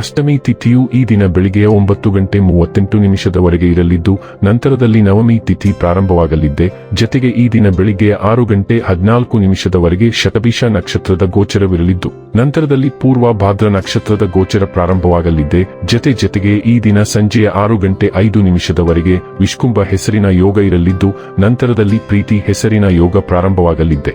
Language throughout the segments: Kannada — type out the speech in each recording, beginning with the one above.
ಅಷ್ಟಮಿ ತಿಥಿಯು ಈ ದಿನ ಬೆಳಿಗ್ಗೆ ಒಂಬತ್ತು ಗಂಟೆ ಮೂವತ್ತೆಂಟು ನಿಮಿಷದವರೆಗೆ ಇರಲಿದ್ದು, ನಂತರದಲ್ಲಿ ನವಮಿ ತಿಥಿ ಪ್ರಾರಂಭವಾಗಲಿದ್ದೆ. ಜತೆಗೆ ಈ ದಿನ ಬೆಳಿಗ್ಗೆ ಆರು ಗಂಟೆ ಹದಿನಾಲ್ಕು ನಿಮಿಷದವರೆಗೆ ಶತಭೀಷ ನಕ್ಷತ್ರದ ಗೋಚರವಿರಲಿದ್ದು, ನಂತರದಲ್ಲಿ ಪೂರ್ವ ಭಾದ್ರ ನಕ್ಷತ್ರದ ಗೋಚರ ಪ್ರಾರಂಭವಾಗಲಿದ್ದೆ. ಜತೆ ಜತೆಗೆ ಈ ದಿನ ಸಂಜೆಯ ಆರು ಗಂಟೆ ಐದು ನಿಮಿಷದವರೆಗೆ ವಿಷ್ಕುಂಭ ಹೆಸರಿನ ಯೋಗ ಇರಲಿದ್ದು, ನಂತರದಲ್ಲಿ ಪ್ರೀತಿ ಹೆಸರಿನ ಯೋಗ ಪ್ರಾರಂಭವಾಗಲಿದ್ದೆ.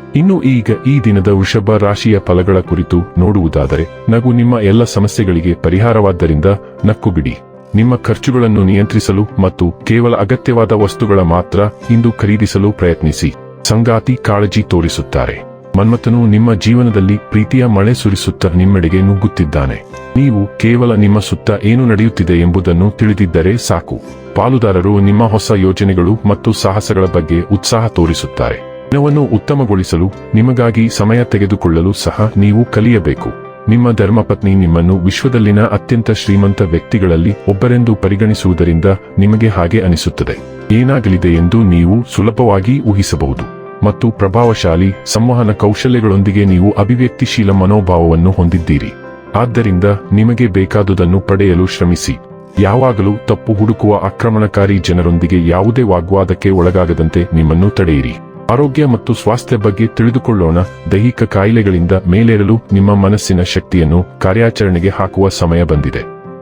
ಇನ್ನು ಈಗ ಈ ದಿನದ ವೃಷಭ ರಾಶಿಯ ಫಲಗಳ ಕುರಿತು ನೋಡುವುದಾದರೆ, ನಗು ನಿಮ್ಮ ಎಲ್ಲ ಸಮಸ್ಯೆಗಳಿಗೆ ಪರಿಹಾರವಾದ್ದರಿಂದ ನಕ್ಕು ಬಿಡಿ. ನಿಮ್ಮ ಖರ್ಚುಗಳನ್ನು ನಿಯಂತ್ರಿಸಲು ಮತ್ತು ಕೇವಲ ಅಗತ್ಯವಾದ ವಸ್ತುಗಳ ಮಾತ್ರ ಇಂದು ಖರೀದಿಸಲು ಪ್ರಯತ್ನಿಸಿ. ಸಂಗಾತಿ ಕಾಳಜಿ ತೋರಿಸುತ್ತಾರೆ. ಮನ್ಮಥನು ನಿಮ್ಮ ಜೀವನದಲ್ಲಿ ಪ್ರೀತಿಯ ಮಳೆ ಸುರಿಸುತ್ತಾ ನಿಮ್ಮೆಡೆಗೆ ನುಗ್ಗುತ್ತಿದ್ದಾನೆ. ನೀವು ಕೇವಲ ನಿಮ್ಮ ಸುತ್ತ ಏನು ನಡೆಯುತ್ತಿದೆ ಎಂಬುದನ್ನು ತಿಳಿದಿದ್ದರೆ ಸಾಕು. ಪಾಲುದಾರರು ನಿಮ್ಮ ಹೊಸ ಯೋಜನೆಗಳು ಮತ್ತು ಸಾಹಸಗಳ ಬಗ್ಗೆ ಉತ್ಸಾಹ ತೋರಿಸುತ್ತಾರೆ. ದಿನವನ್ನು ಉತ್ತಮಗೊಳಿಸಲು, ನಿಮಗಾಗಿ ಸಮಯ ತೆಗೆದುಕೊಳ್ಳಲು ಸಹ ನೀವು ಕಲಿಯಬೇಕು. ನಿಮ್ಮ ಧರ್ಮಪತ್ನಿ ನಿಮ್ಮನ್ನು ವಿಶ್ವದಲ್ಲಿನ ಅತ್ಯಂತ ಶ್ರೀಮಂತ ವ್ಯಕ್ತಿಗಳಲ್ಲಿ ಒಬ್ಬರೆಂದು ಪರಿಗಣಿಸುವುದರಿಂದ ನಿಮಗೆ ಹಾಗೆ ಅನಿಸುತ್ತದೆ. ಏನಾಗಲಿದೆ ಎಂದು ನೀವು ಸುಲಭವಾಗಿ ಊಹಿಸಬಹುದು. ಮತ್ತು ಪ್ರಭಾವಶಾಲಿ, ಸಂವಹನ ಕೌಶಲ್ಯಗಳೊಂದಿಗೆ ನೀವು ಅಭಿವ್ಯಕ್ತಿಶೀಲ ಮನೋಭಾವವನ್ನು ಹೊಂದಿದ್ದೀರಿ. ಆದ್ದರಿಂದ ನಿಮಗೆ ಬೇಕಾದುದನ್ನು ಪಡೆಯಲು ಶ್ರಮಿಸಿ. ಯಾವಾಗಲೂ ತಪ್ಪು ಹುಡುಕುವ ಆಕ್ರಮಣಕಾರಿ ಜನರೊಂದಿಗೆ ಯಾವುದೇ ವಾಗ್ವಾದಕ್ಕೆ ಒಳಗಾಗದಂತೆ ನಿಮ್ಮನ್ನು ತಡೆಯಿರಿ. ಆರೋಗ್ಯ ಮತ್ತು ಸ್ವಾಸ್ಥ್ಯ ಬಗ್ಗೆ ತಿಳಿದುಕೊಳ್ಳೋಣ. ದೈಹಿಕ ಕಾಯಿಲೆಗಳಿಂದ ಮೇಲೇರಲು ನಿಮ್ಮ ಮನಸ್ಸಿನ ಶಕ್ತಿಯನ್ನು ಕಾರ್ಯಾಚರಣೆಗೆ ಹಾಕುವ ಸಮಯ ಬಂದಿದೆ.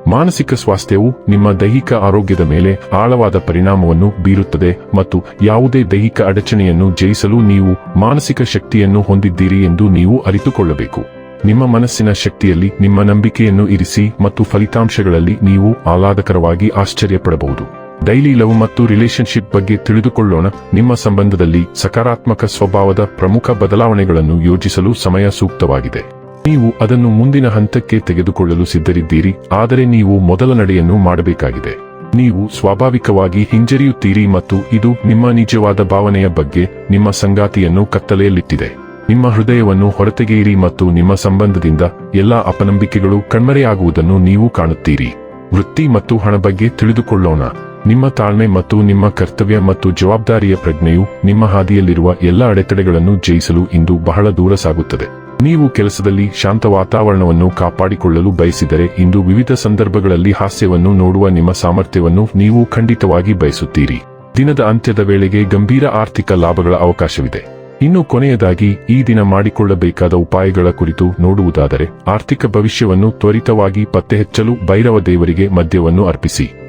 ಮಾನಸಿಕ ಸ್ವಾಸ್ಥ್ಯವು ನಿಮ್ಮ ದೈಹಿಕ ಆರೋಗ್ಯದ ಮೇಲೆ ಆಳವಾದ ಪರಿಣಾಮವನ್ನು ಬೀರುತ್ತದೆ ಮತ್ತು ಯಾವುದೇ ದೈಹಿಕ ಅಡಚಣೆಯನ್ನು ಜಯಿಸಲು ನೀವು ಮಾನಸಿಕ ಶಕ್ತಿಯನ್ನು ಹೊಂದಿದ್ದೀರಿ ಎಂದು ನೀವು ಅರಿತುಕೊಳ್ಳಬೇಕು. ನಿಮ್ಮ ಮನಸ್ಸಿನ ಶಕ್ತಿಯಲ್ಲಿ ನಿಮ್ಮ ನಂಬಿಕೆಯನ್ನು ಇರಿಸಿ ಮತ್ತು ಫಲಿತಾಂಶಗಳಲ್ಲಿ ನೀವು ಆಹ್ಲಾದಕರವಾಗಿ ಆಶ್ಚರ್ಯಪಡಬಹುದು. ಡೈಲಿ ಲವ್ ಮತ್ತು ರಿಲೇಶನ್ಶಿಪ್ ಬಗ್ಗೆ ತಿಳಿದುಕೊಳ್ಳೋಣ. ನಿಮ್ಮ ಸಂಬಂಧದಲ್ಲಿ ಸಕಾರಾತ್ಮಕ ಸ್ವಭಾವದ ಪ್ರಮುಖ ಬದಲಾವಣೆಗಳನ್ನು ಯೋಜಿಸಲು ಸಮಯ ಸೂಕ್ತವಾಗಿದೆ. ನೀವು ಅದನ್ನು ಮುಂದಿನ ಹಂತಕ್ಕೆ ತೆಗೆದುಕೊಳ್ಳಲು ಸಿದ್ಧರಿದ್ದೀರಿ. ಆದರೆ ನೀವು ಮೊದಲ ನಡೆಯನ್ನು ಮಾಡಬೇಕಾಗಿದೆ. ನೀವು ಸ್ವಾಭಾವಿಕವಾಗಿ ಹಿಂಜರಿಯುತ್ತೀರಿ ಮತ್ತು ಇದು ನಿಮ್ಮ ನಿಜವಾದ ಭಾವನೆಯ ಬಗ್ಗೆ ನಿಮ್ಮ ಸಂಗಾತಿಯನ್ನು ಕತ್ತಲೆಯಲ್ಲಿಟ್ಟಿದೆ. ನಿಮ್ಮ ಹೃದಯವನ್ನು ಹೊರತೆಗೆಯಿರಿ ಮತ್ತು ನಿಮ್ಮ ಸಂಬಂಧದಿಂದ ಎಲ್ಲಾ ಅಪನಂಬಿಕೆಗಳು ಕಣ್ಮರೆಯಾಗುವುದನ್ನು ನೀವು ಕಾಣುತ್ತೀರಿ. ವೃತ್ತಿ ಮತ್ತು ಹಣ ಬಗ್ಗೆ ತಿಳಿದುಕೊಳ್ಳೋಣ. ನಿಮ್ಮ ತಾಳ್ಮೆ ಮತ್ತು ನಿಮ್ಮ ಕರ್ತವ್ಯ ಮತ್ತು ಜವಾಬ್ದಾರಿಯ ಪ್ರಜ್ಞೆಯು ನಿಮ್ಮ ಹಾದಿಯಲ್ಲಿರುವ ಎಲ್ಲ ಅಡೆತಡೆಗಳನ್ನು ಜಯಿಸಲು ಇಂದು ಬಹಳ ದೂರ ಸಾಗುತ್ತದೆ. ನೀವು ಕೆಲಸದಲ್ಲಿ ಶಾಂತ ವಾತಾವರಣವನ್ನು ಕಾಪಾಡಿಕೊಳ್ಳಲು ಬಯಸಿದರೆ ಇಂದು ವಿವಿಧ ಸಂದರ್ಭಗಳಲ್ಲಿ ಹಾಸ್ಯವನ್ನು ನೋಡುವ ನಿಮ್ಮ ಸಾಮರ್ಥ್ಯವನ್ನು ನೀವು ಖಂಡಿತವಾಗಿ ಬಯಸುತ್ತೀರಿ. ದಿನದ ಅಂತ್ಯದ ವೇಳೆಗೆ ಗಂಭೀರ ಆರ್ಥಿಕ ಲಾಭಗಳ ಅವಕಾಶವಿದೆ. ಇನ್ನು ಕೊನೆಯದಾಗಿ, ಈ ದಿನ ಮಾಡಿಕೊಳ್ಳಬೇಕಾದ ಉಪಾಯಗಳ ಕುರಿತು ನೋಡುವುದಾದರೆ, ಆರ್ಥಿಕ ಭವಿಷ್ಯವನ್ನು ತ್ವರಿತವಾಗಿ ಪತ್ತೆಹಚ್ಚಲು ಭೈರವ ದೇವರಿಗೆ ಮದ್ಯವನ್ನು ಅರ್ಪಿಸಿ.